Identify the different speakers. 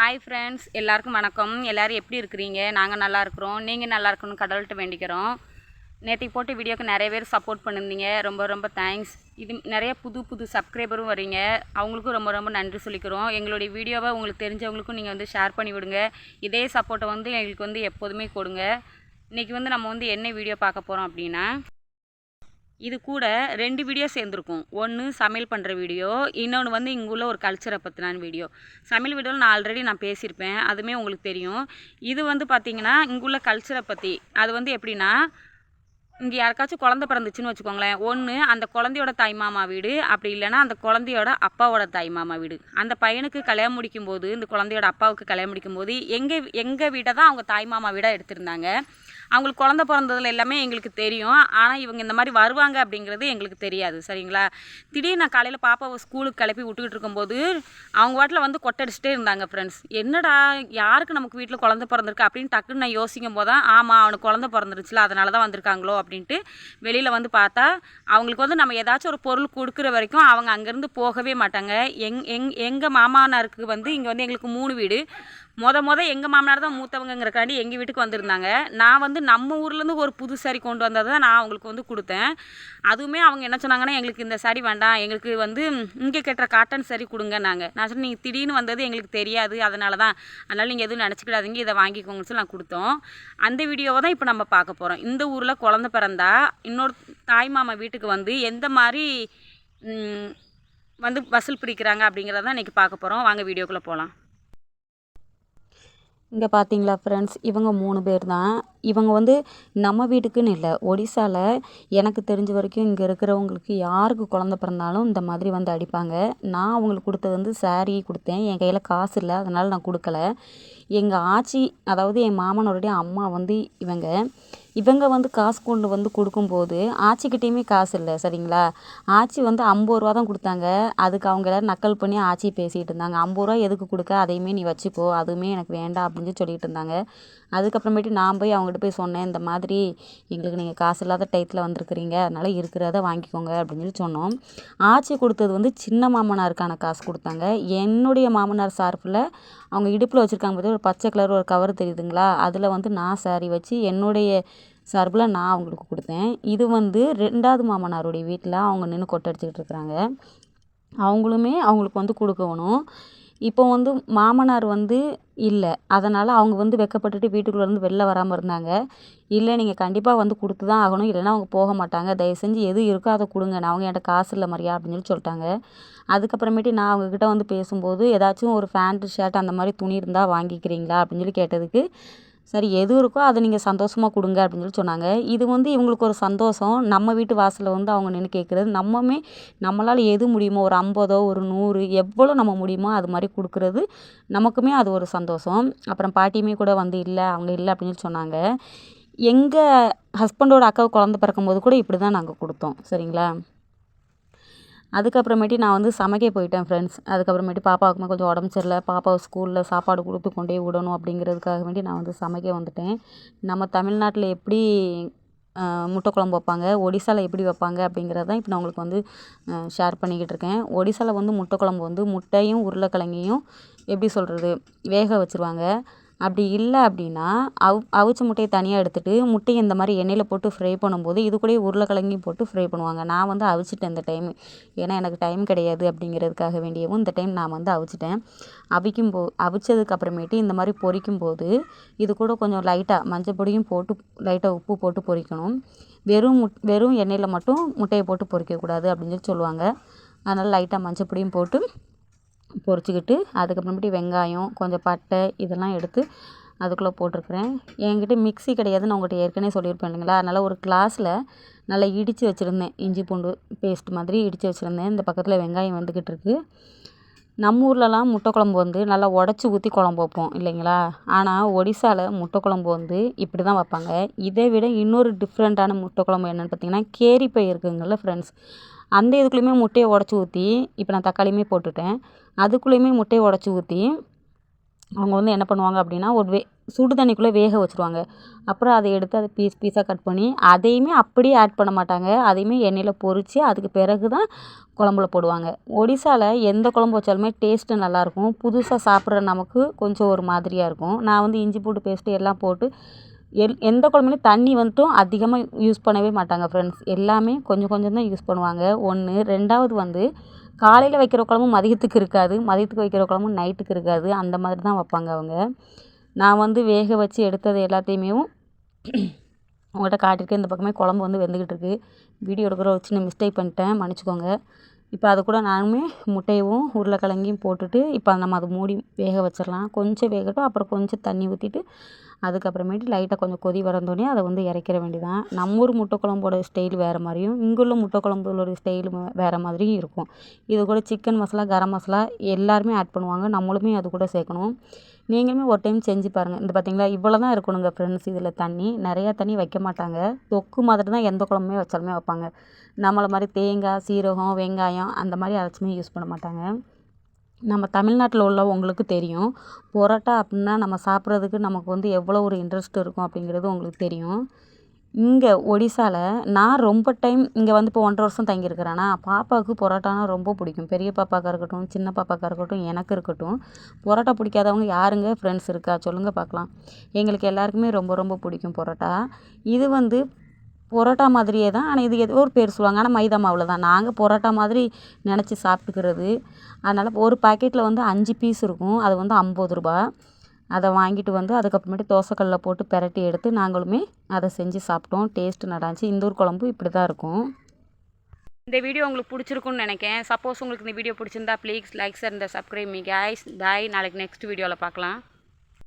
Speaker 1: Hi friends எல்லாருக்கும் வணக்கம். எல்லோரும் எப்படி இருக்கிறீங்க? நாங்கள் நல்லா இருக்கிறோம். நீங்கள் நல்லா இருக்கணும்னு கடவுள்கிட்ட வேண்டிக்கிறோம். நேற்றுக்கு போட்டு வீடியோக்கு நிறைய பேர் சப்போர்ட் பண்ணியிருந்தீங்க. ரொம்ப ரொம்ப தேங்க்ஸ் இது நிறைய புது புது சப்ஸ்கிரைபரும் வரீங்க. அவங்களுக்கும் ரொம்ப ரொம்ப நன்றி சொல்லிக்கிறோம். எங்களுடைய வீடியோவை உங்களுக்கு தெரிஞ்சவங்களுக்கும் நீங்கள் வந்து ஷேர் பண்ணி விடுங்க. இதே சப்போர்ட்டை வந்து எங்களுக்கு வந்து எப்போதுமே கொடுங்க. இன்றைக்கி வந்து நம்ம வந்து என்ன வீடியோ பார்க்க போகிறோம் அப்படின்னா இது கூட ரெண்டு வீடியோ சேர்ந்துருக்கும். ஒன்று சமையல் பண்ணுற வீடியோ இன்னொன்று வந்து இங்கே உள்ள ஒரு கல்ச்சரை பற்றினான வீடியோ சமையல் வீடியோவில் நான் ஆல்ரெடி நான் பேசியிருப்பேன். அதுவுமே உங்களுக்கு தெரியும். இது வந்து பார்த்திங்கன்னா இங்குள்ள கல்ச்சரை பற்றி அது வந்து எப்படின்னா இங்கே யாருக்காச்சும் குழந்த பிறந்துச்சுன்னு வச்சுக்கோங்களேன். ஒன்று அந்த குழந்தையோட தாய் மாமா வீடு. அப்படி இல்லைன்னா அந்த குழந்தையோட அப்பாவோட தாய் மாமா வீடு. அந்த பையனுக்கு கல்யாணம் முடிக்கும் போது இந்த குழந்தையோட அப்பாவுக்கு கல்யாணம் முடிக்கும் போது எங்கள் எங்கள் வீட்டை தான் அவங்க தாய் மாமா வீடாக எடுத்திருந்தாங்க. அவங்களுக்கு குழந்த பிறந்ததுல எல்லாமே எங்களுக்கு தெரியும். ஆனால் இவங்க இந்த மாதிரி வருவாங்க அப்படிங்கிறது எங்களுக்கு தெரியாது. சரிங்களா? திடீர்னு நான் காலையில் பாப்பாவை ஸ்கூலுக்கு கிளப்பி விட்டுக்கிட்டு இருக்கும்போது அவங்க வாட்டில் வந்து கொட்டடிச்சிட்டே இருந்தாங்க ஃப்ரெண்ட்ஸ் என்னடா யாருக்கு நமக்கு வீட்டில் குழந்த பிறந்திருக்கு அப்படின்னு டக்குன்னு நான் யோசிக்கும் போது தான் ஆமாம் அவனுக்கு குழந்த பிறந்துருச்சுல அதனால தான் வந்திருக்காங்களோ அப்படின்ட்டு வெளியில் வந்து பார்த்தா அவங்களுக்கு வந்து நம்ம ஏதாச்சும் ஒரு பொருள் கொடுக்குற வரைக்கும் அவங்க அங்கேருந்து போகவே மாட்டாங்க. எங் எங் எங்கள் மாமானாருக்கு வந்து இங்கே வந்து எங்களுக்கு மூணு வீடு. மொத முத எங்கள் மாமனார் தான் மூத்தவங்கிறக்காண்டி எங்கள் வீட்டுக்கு வந்திருந்தாங்க. நான் வந்து நம்ம ஊர்லேருந்து ஒரு புது சாரி கொண்டு வந்ததை தான் நான் அவங்களுக்கு வந்து கொடுத்தேன். அதுவுமே அவங்க என்ன சொன்னாங்கன்னா எங்களுக்கு இந்த சாரி வேண்டாம். எங்களுக்கு வந்து இங்கே கட்டுற காட்டன் சாரி கொடுங்க நாங்கள் நான் சொன்னேன் நீங்கள் திடீர்னு வந்தது எங்களுக்கு தெரியாது. அதனால தான். அதனால் நீங்கள் எதுவும் நினச்சிக்கிடாதீங்க. இதை வாங்கிக்கோங்கன்னு சொல்லி நான் கொடுத்தோம். அந்த வீடியோவை தான் இப்போ நம்ம பார்க்க போகிறோம் இந்த ஊரில் குழந்த பிறந்தா இன்னொரு தாய் மாமா வீட்டுக்கு வந்து எந்த மாதிரி வந்து வசூல் பிடிக்கிறாங்க அப்படிங்கிறத இன்றைக்கி பார்க்க போகிறோம் வாங்க வீடியோக்குள்ளே போகலாம்
Speaker 2: இங்கே பார்த்தீங்களா ஃப்ரெண்ட்ஸ் இவங்க மூணு பேர் தான். இவங்க வந்து நம்ம வீட்டுக்குன்னு இல்லை ஒடிசாவில் எனக்கு தெரிஞ்ச வரைக்கும் இங்கே இருக்கிறவங்களுக்கு யாருக்கு குழந்த பிறந்தாலும் இந்த மாதிரி வந்து அடிப்பாங்க. நான் அவங்களுக்கு கொடுத்தது வந்து சாரீ கொடுத்தேன். என் கையில் காசு இல்லை அதனால் நான் கொடுக்கல. எங்கள் ஆச்சி அதாவது என் மாமனோடைய அம்மா வந்து இவங்க இவங்க வந்து காசு கொண்டு வந்து கொடுக்கும்போது ஆச்சிக்கிட்டேயுமே காசு இல்லை சரிங்களா? ஆச்சி வந்து ஐம்பது ரூபா தான் கொடுத்தாங்க. அதுக்கு அவங்க எல்லோரும் நக்கல் பண்ணி ஆச்சி பேசிகிட்டு இருந்தாங்க. ஐம்பது ரூபா எதுக்கு கொடுக்க? அதையுமே நீ வச்சுக்கோ. அதுவுமே எனக்கு வேண்டாம் அப்படின்னு சொல்லி சொல்லிகிட்டு இருந்தாங்க. அதுக்கப்புறமேட்டு நான் போய் அவங்க அவங்ககிட்ட போய் சொன்னேன் இந்த மாதிரி எங்களுக்கு நீங்கள் காசு இல்லாத டயத்தில் வந்திருக்கிறீங்க அதனால் இருக்கிறத வாங்கிக்கோங்க அப்படின்னு சொல்லி சொன்னோம். ஆச்சி கொடுத்தது வந்து சின்ன மாமனாருக்கான காசு கொடுத்தாங்க. என்னுடைய மாமனார் சார்பில் அவங்க இடுப்பில் வச்சுருக்காங்க பார்த்து ஒரு பச்சை கலர் ஒரு கவர் தெரியுதுங்களா அதில் வந்து நான் சாரி வச்சு என்னுடைய சார்பில் நான் அவங்களுக்கு கொடுத்தேன். இது வந்து ரெண்டாவது மாமனாருடைய வீட்டில் அவங்க நின்று கொட்டடிச்சிக்கிட்டு இருக்கிறாங்க. அவங்களுமே அவங்களுக்கு வந்து கொடுக்கணும். இப்போ வந்து மாமனார் வந்து இல்லை. அதனால் அவங்க வந்து வெக்கப்பட்டுட்டு வீட்டுக்குள்ளேருந்து வெளில வராமல் இருந்தாங்க. இல்லை நீங்கள் கண்டிப்பாக வந்து கொடுத்து தான் ஆகணும். இல்லைன்னா அவங்க போக மாட்டாங்க. தயவு செஞ்சு எது இருக்கோ அதை கொடுங்க. நான் அவங்க என்கிட்ட காசு இல்லை மரியா அப்படின்னு சொல்லி சொல்லிட்டாங்க. அதுக்கப்புறமேட்டு நான் அவங்கக்கிட்ட வந்து பேசும்போது ஏதாச்சும் ஒரு ஃபேண்ட்டு ஷர்ட் அந்த மாதிரி துணி இருந்தால் வாங்கிக்கிறீங்களா அப்படின்னு சொல்லி கேட்டதுக்கு சரி எது இருக்கோ அதை நீங்கள் சந்தோஷமாக கொடுங்க அப்படின்னு சொல்லி சொன்னாங்க. இது வந்து இவங்களுக்கு ஒரு சந்தோஷம். நம்ம வீட்டு வாசலில் வந்து அவங்க நின்று கேட்குறது நம்மமே நம்மளால் எது முடியுமோ ஒரு ஐம்பதோ ஒரு நூறு எவ்வளோ நம்ம முடியுமோ அது மாதிரி கொடுக்குறது நமக்குமே அது ஒரு சந்தோஷம். அப்புறம் பாட்டியுமே கூட வந்து இல்லை அவங்க இல்லை அப்படின்னு சொல்லி சொன்னாங்க. எங்கள் ஹஸ்பண்டோட அக்காவுக்கு குழந்த பிறக்கும்போது கூட இப்படி தான் நாங்கள் கொடுத்தோம். சரிங்களா? அதுக்கப்புறமேட்டு நான் வந்து சமைக்க போயிட்டேன் ஃப்ரெண்ட்ஸ் அதுக்கப்புறமேட்டு பாப்பாவுக்குமே கொஞ்சம் உடம்பு சரியில்லை. பாப்பாவை ஸ்கூலில் சாப்பாடு கொடுத்து கொண்டே விடணும் அப்படிங்கிறதுக்காக வேண்டி நான் வந்து சமைக்க வந்துட்டேன். நம்ம தமிழ்நாட்டில் எப்படி முட்டை குழம்பு வைப்பாங்க? ஒடிசாவில் எப்படி வைப்பாங்க? அப்படிங்கிறது தான் இப்போ நான் உங்களுக்கு வந்து ஷேர் பண்ணிக்கிட்டு இருக்கேன். ஒடிசாவில் வந்து முட்டை குழம்பு வந்து முட்டையும் உருளைக்கிழங்கையும் எப்படி சொல்கிறது வேக வச்சுருவாங்க. அப்படி இல்லை அப்படின்னா அவ் அவிச்ச முட்டையை தனியாக எடுத்துகிட்டு முட்டையை இந்த மாதிரி எண்ணெயில் போட்டு ஃப்ரை பண்ணும்போது இது கூடயே உருளைக்கிழங்கையும் போட்டு ஃப்ரை பண்ணுவாங்க. நான் வந்து அவிச்சிட்டேன் இந்த டைம் ஏன்னா எனக்கு டைம் கிடையாது அப்படிங்கிறதுக்காக வேண்டியவும் இந்த டைம் நான் வந்து அவிச்சிட்டேன். அவிக்கும் போ அவிச்சதுக்கு அப்புறமேட்டு இந்த மாதிரி பொரிக்கும் போது இது கூட கொஞ்சம் லைட்டாக மஞ்சள் பொடியும் போட்டு லைட்டாக உப்பு போட்டு பொரிக்கணும். வெறும் முட் வெறும் எண்ணெயில் மட்டும் முட்டையை போட்டு பொரிக்கக்கூடாது அப்படின்னு சொல்லி சொல்லுவாங்க. அதனால் லைட்டாக மஞ்சள் பொடியும் போட்டு பொரிச்சிக்கிட்டு அதுக்கப்புறமேட்டு வெங்காயம் கொஞ்சம் பட்டை இதெல்லாம் எடுத்து அதுக்குள்ளே போட்டிருக்கிறேன். என்கிட்ட மிக்ஸி கிடையாதுன்னு உங்கள்கிட்ட ஏற்கனவே சொல்லியிருப்பேன் இல்லைங்களா? அதனால் ஒரு கிளாஸில் நல்லா இடித்து வச்சுருந்தேன். இஞ்சி பூண்டு பேஸ்ட் மாதிரி இடித்து வச்சுருந்தேன். இந்த பக்கத்தில் வெங்காயம் வந்துக்கிட்டு இருக்குது நம்ம ஊர்லலாம் முட்டை குழம்பு வந்து நல்லா உடச்சி ஊற்றி குழம்பு வைப்போம் இல்லைங்களா? ஆனால் ஒடிசாவில் முட்டை குழம்பு வந்து இப்படி தான் வைப்பாங்க. இதை விட இன்னொரு டிஃப்ரெண்ட்டான முட்டை குழம்பு என்னென்னு பார்த்தீங்கன்னா கேரிப்பை இருக்குங்கள்ல ஃப்ரெண்ட்ஸ் அந்த இதுக்குள்ளேயுமே முட்டையை உடச்சி ஊற்றி இப்போ நான் தக்காளியுமே போட்டுட்டேன். அதுக்குள்ளேயுமே முட்டையை உடச்சி ஊற்றி அவங்க வந்து என்ன பண்ணுவாங்க அப்படின்னா ஒரு வே சுடு தண்ணிக்குள்ளே வேக வச்சுருவாங்க. அப்புறம் அதை எடுத்து அதை பீஸ் பீஸாக கட் பண்ணி அதையுமே அப்படியே ஆட் பண்ண மாட்டாங்க. அதையுமே எண்ணெயில் பொரித்து அதுக்கு பிறகு தான் குழம்புல போடுவாங்க. ஒடிசாவில் எந்த குழம்பு வச்சாலுமே டேஸ்ட்டு நல்லாயிருக்கும். புதுசாக சாப்பிட்ற நமக்கு கொஞ்சம் ஒரு மாதிரியாக இருக்கும். நான் வந்து இஞ்சி பூண்டு பேஸ்ட்டு எல்லாம் போட்டு எல் எந்த குழம்புலையும் தண்ணி வந்துட்டும் அதிகமாக யூஸ் பண்ணவே மாட்டாங்க ஃப்ரெண்ட்ஸ் எல்லாமே கொஞ்சம் கொஞ்சம் தான் யூஸ் பண்ணுவாங்க. ஒன்று ரெண்டாவது வந்து காலையில் வைக்கிற குழம்பு மதியத்துக்கு இருக்காது. மதியத்துக்கு வைக்கிற குழம்பு நைட்டுக்கு இருக்காது. அந்த மாதிரி தான் வைப்பாங்க அவங்க. நான் வந்து வேக வச்சு எடுத்தது எல்லாத்தையுமே உங்கள்கிட்ட காட்டியிருக்கேன். இந்த பக்கமே குழம்பு வந்து வெந்துக்கிட்டு இருக்குது வீடியோ எடுக்கிற ஒரு சின்ன மிஸ்டேக் பண்ணிட்டேன். மன்னிச்சிக்கோங்க. இப்போ அது கூட நானுமே முட்டையும் உருளைக்கிழங்கையும் போட்டுட்டு இப்போ நம்ம அதை மூடி வேக வச்சிடலாம். கொஞ்சம் வேகட்டும் அப்புறம் கொஞ்சம் தண்ணி ஊற்றிட்டு அதுக்கப்புறமேட்டு லைட்டாக கொஞ்சம் கொதி வரந்தோடனே அதை வந்து இறக்கிற வேண்டியதான் நம்ம ஊர் முட்டை குழம்போட ஸ்டைல் வேறு மாதிரியும் இங்கே உள்ள முட்டை குழம்புகளோட ஸ்டைல் வேறு மாதிரியும் இருக்கும். இது கூட சிக்கன் மசாலா கரம் மசாலா எல்லாருமே ஆட் பண்ணுவாங்க. நம்மளுமே அது கூட சேர்க்கணும். நீங்களுமே ஒரு டைம் செஞ்சு பாருங்கள் இந்த பார்த்தீங்களா இவ்வளோ தான் இருக்கணுங்க ஃப்ரெண்ட்ஸ் இதில் தண்ணி நிறையா தண்ணி வைக்க மாட்டாங்க. தொக்கு மாதிரி தான் எந்த குழம்புமே வச்சாலுமே வைப்பாங்க. நம்மளை மாதிரி தேங்காய் சீரகம் வெங்காயம் அந்த மாதிரி அரைச்சுமே யூஸ் பண்ண மாட்டாங்க. நம்ம தமிழ்நாட்டில் உள்ளவங்களுக்கு தெரியும். பொரோட்டா அப்படின்னா நம்ம சாப்பிட்றதுக்கு நமக்கு வந்து எவ்வளோ ஒரு இன்ட்ரெஸ்ட் இருக்கும் அப்படிங்கிறது உங்களுக்கு தெரியும். இங்கே ஒடிசாவில் நான் ரொம்ப டைம் இங்கே வந்து இப்போ ஒன்றரை வருஷம் தங்கியிருக்கிறேன்னா பாப்பாவுக்கு பரோட்டானா ரொம்ப பிடிக்கும். பெரிய பாப்பாக்கா இருக்கட்டும் சின்ன பாப்பாக்கா இருக்கட்டும் எனக்கு இருக்கட்டும். பரோட்டா பிடிக்காதவங்க யாருங்க? ஃப்ரெண்ட்ஸ் இருக்கா? சொல்லுங்கள் பார்க்கலாம் எங்களுக்கு எல்லாருக்குமே ரொம்ப ரொம்ப பிடிக்கும் பரோட்டா. இது வந்து பரோட்டா மாதிரியே தான். ஆனால் இது ஏதோ ஒரு பேர் சொல்லுவாங்க. ஆனால் மைதா மாவில் தான். நாங்கள் பரோட்டா மாதிரி நினச்சி சாப்பிட்டுக்கிறது. அதனால் ஒரு பாக்கெட்டில் வந்து அஞ்சு பீஸ் இருக்கும். அது வந்து ஐம்பது ரூபா அதை வாங்கிட்டு வந்து அதுக்கப்புறமேட்டு தோசைக்கல்ல போட்டு பெரட்டி எடுத்து நாங்களுமே அதை செஞ்சு சாப்பிட்டோம். டேஸ்ட்டு நடாச்சு இந்த ஊர் குழம்பு இப்படி தான் இருக்கும்.
Speaker 1: இந்த வீடியோ உங்களுக்கு பிடிச்சிருக்குன்னு நினைக்கிறேன் சப்போஸ் உங்களுக்கு இந்த வீடியோ பிடிச்சிருந்தா ப்ளீஸ் லைக்ஸ் இந்த சப்ஸ்கிரைப் மீ கேஸ் பாய் நாளைக்கு நெக்ஸ்ட் வீடியோவில் பார்க்கலாம்.